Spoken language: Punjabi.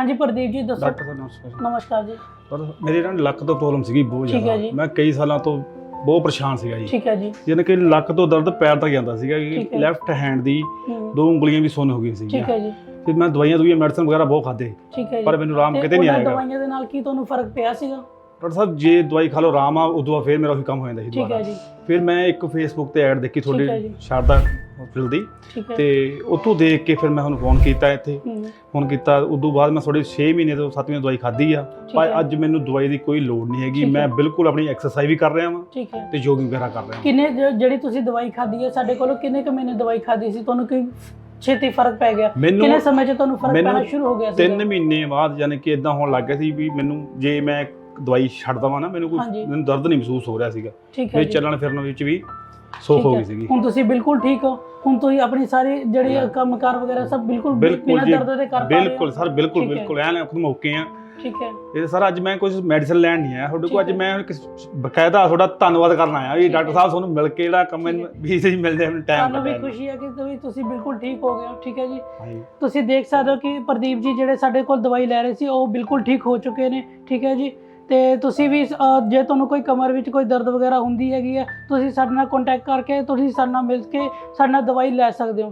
ਹਾਂਜੀ ਪ੍ਰਦੀਪ ਜੀ ਦੱਸੋ। ਡਾਕਟਰ ਸਾਹਿਬ ਨਮਸਕਾਰ। ਨਮਸਕਾਰ ਜੀ। ਪਰ ਮੇਰੇ ਨਾਲ ਲੱਕ ਤੋਂ ਪ੍ਰੋਬਲਮ ਸੀਗੀ ਬਹੁਤ ਠੀਕ ਹੈ ਜੀ। ਜ਼ਿਆਦਾ ਮੈਂ ਕਈ ਸਾਲਾਂ ਤੋਂ ਬਹੁਤ ਪਰੇਸ਼ਾਨ ਸੀਗਾ ਜੀ। ਠੀਕ ਹੈ ਜੀ। ਯਾਨੀ ਕਿ ਲੱਕ ਤੋਂ ਦਰਦ ਪੈਰ ਤੱਕ ਜਾਂਦਾ ਸੀਗਾ ਠੀਕ ਕਿ ਹੈ। ਲੈਫਟ ਹੈਂਡ ਦੀ ਦੋ ਉਂਗਲੀਆਂ ਵੀ ਸੁੰਨ ਹੋ ਗਈਆਂ ਠੀਕ ਸੀਗੀਆਂ ਹੈ ਜੀ। ਫਿਰ ਮੈਂ ਦਵਾਈਆਂ ਦੁਈਆਂ ਮੈਡੀਸਨ ਵਗੈਰਾ ਬਹੁਤ ਖਾਦੇ ਠੀਕ ਹੈ ਜੀ। ਪਰ ਮੈਨੂੰ ਆਰਾਮ ਤੇ ਕਿਤੇ ਨਹੀਂ ਉਹਨਾਂ ਆਏਗਾ ਦਵਾਈਆਂ ਦੇ ਨਾਲ ਕੀ ਤੁਹਾਨੂੰ ਫ਼ਰਕ ਪਿਆ ਸੀਗਾ? ਡਾਕਟਰ ਸਾਹਿਬ ਜੇ ਦਵਾਈ ਖਾ ਲਓ ਆਰਾਮ ਆ ਉਦੋਂ ਬਾਅਦ ਫਿਰ ਮੇਰਾ ਉਹੀ ਕੰਮ ਹੋ ਜਾਂਦਾ ਸੀ ਠੀਕ ਹੈ ਦੁਬਾਰਾ। ਜੀ। ਫਿਰ ਮੈਂ ਇੱਕ ਫੇਸਬੁੱਕ ਤੇ ਐਡ ਦੇਖੀ ਠੀਕ ਹੈ ਤੁਹਾਡੀ। ਸ਼ਾਰਦਾ ਹਸਪੀਟਲ ਦੀ ਠੀਕ ਹੈ। ਤੇ ਉਤੋਂ ਦੇਖ ਕੇ ਫਿਰ ਮੈਂ ਤੁਹਾਨੂੰ ਫੋਨ ਕੀਤਾ ਇੱਥੇ। ਹੂੰ, ਫੋਨ ਕੀਤਾ ਉਦੋਂ ਬਾਅਦ ਮੈਂ ਥੋੜੀ 6 ਮਹੀਨੇ ਤੋਂ 7 ਮਹੀਨੇ ਦਵਾਈ ਖਾਧੀ ਆ। ਠੀਕ ਪਰ ਹੈ। ਅੱਜ ਮੈਨੂੰ ਦਵਾਈ ਦੀ ਕੋਈ ਲੋੜ ਨਹੀਂ ਹੈਗੀ। ਠੀਕ ਹੈ। ਮੈਂ ਬਿਲਕੁਲ ਆਪਣੀ ਐਕਸਰਸਾਈਜ਼ ਵੀ ਕਰ ਰਿਹਾ ਠੀਕ ਹੈ। ਤੇ ਯੋਗਿੰਗ ਵਗੈਰਾ ਕਰ ਰਿਹਾ ਹਾਂ ਕਿੰਨੇ ਜ- ਜਿਹੜੀ ਤੁਸੀਂ ਦਵਾਈ ਖਾਧੀ ਹੈ ਸਾਡੇ ਕੋਲੋਂ ਕਿੰਨੇ ਕੁ ਮਹੀਨੇ ਦਵਾਈ ਖਾਧੀ ਸੀ? ਤੁਹਾਨੂੰ ਕੋਈ ਛੇਤੀ ਫ਼ਰਕ ਪੈ ਗਿਆ? ਮੈਨੂੰ ਕਿੰਨੇ ਸਮੇਂ 'ਚ ਤੁਹਾਨੂੰ ਫ਼ਰਕ ਮੈਨੂੰ ਪੈਣਾ ਸ਼ੁਰੂ ਹੋ ਗਿਆ ਸੀ ਤਿੰਨ ਮਹੀਨੇ ਬਾਅਦ ਯਾਨੀ ਕਿ ਇਦਾਂ ਹੋਣ ਲੱਗ ਗਿਆ ਸੀ ਵੀ ਮੈਨੂੰ ਜੇ ਮੈਂ ਦਵਾਈ ਛੱਡ ਦਵਾਂ ਨਾ ਮੈਨੂੰ ਕੋਈ ਹਾਂਜੀ। ਮੈਨੂੰ ਦਰਦ ਨਹੀਂ ਮਹਿਸੂਸ ਹੋ ਰਿਹਾ ਸੀਗਾ ਠੀਕ ਹੈ ਮੇਰੇ ਜੀ ਚੱਲਣ ਫਿਰਨ ਵਿੱਚ ਵੀ ਸੌਖ ਠੀਕ ਹੋ ਹੈ। ਗਈ ਸੀਗੀ ਹੁਣ ਤੁਸੀਂ ਬਿਲਕੁਲ ਠੀਕ ਹੋ ਹੁਣ ਤੁਸੀਂ ਆਪਣੀ ਸਾਰੀ ਜਿਹੜੀ। ਕੰਮਕਾਰ ਵਗੈਰਾ ਸਭ ਬਿਲਕੁਲ ਬਿਲਕੁਲ ਬਿਨਾਂ ਜੀ ਦਰਦ ਦੇ ਕਰ ਪਾ ਰਹੇ ਹੋ ਬਿਲਕੁਲ ਸਰ ਬਿਲਕੁਲ ਠੀਕ ਹੈ। ਬਿਲਕੁਲ ਐਨ ਖੁਦ ਮੌਕੇ ਆ ਠੀਕ ਹੈ ਇਹ ਸਰ ਅੱਜ ਮੈਂ ਕੁਝ ਮੈਡੀਸਨ ਲੈਣ ਨਹੀਂ ਆਇਆ ਤੁਹਾਡੇ ਕੋਲ ਅੱਜ ਠੀਕ ਹੈ। ਮੈਂ ਕਿਸ- ਬਕਾਇਦਾ ਤੁਹਾਡਾ ਧੰਨਵਾਦ ਕਰਨ ਆਇਆ ਵੀ ਡਾਕਟਰ। ਸਾਹਿਬ ਤੁਹਾਨੂੰ ਮਿਲ ਕੇ ਜਿਹੜਾ ਕੰਮ ਠੀਕ ਹੈ। ਵੀ ਸੀ ਮਿਲਦੇ ਮੈਨੂੰ ਟਾਈਮ ਸਾਨੂੰ ਵੀ ਖੁਸ਼ੀ ਹੈ ਕਿ ਤੁਸੀਂ ਤੁਸੀਂ ਬਿਲਕੁਲ ਠੀਕ ਹੋ ਗਏ ਹੋ ਠੀਕ ਹੈ ਜੀ। ਤੁਸੀਂ ਦੇਖ ਸਕਦੇ ਹੋ ਕਿ ਪ੍ਰਦੀਪ ਜੀ ਜਿਹੜੇ ਸਾਡੇ ਕੋਲ ਦਵਾਈ ਲੈ ਰਹੇ ਸੀ ਉਹ ਬਿਲਕੁਲ ਠੀਕ ਹੋ ਚੁੱਕੇ ਨੇ ਠੀਕ ਹੈ ਜੀ ਤੇ ਤੁਸੀਂ ਵੀ ਅ, ਜੇ ਤੁਹਾਨੂੰ ਕੋਈ ਕਮਰ ਵਿੱਚ ਕੋਈ ਦਰਦ ਵਗੈਰਾ ਹੁੰਦੀ ਹੈਗੀ ਹੈ ਤੁਸੀਂ ਸਾਡੇ ਨਾਲ ਕੰਟੈਕਟ ਕਰਕੇ ਤੁਸੀਂ ਸਾਡੇ ਨਾਲ ਮਿਲ ਕੇ ਸਾਡੇ ਨਾਲ ਦਵਾਈ ਲੈ ਸਕਦੇ ਹੋ।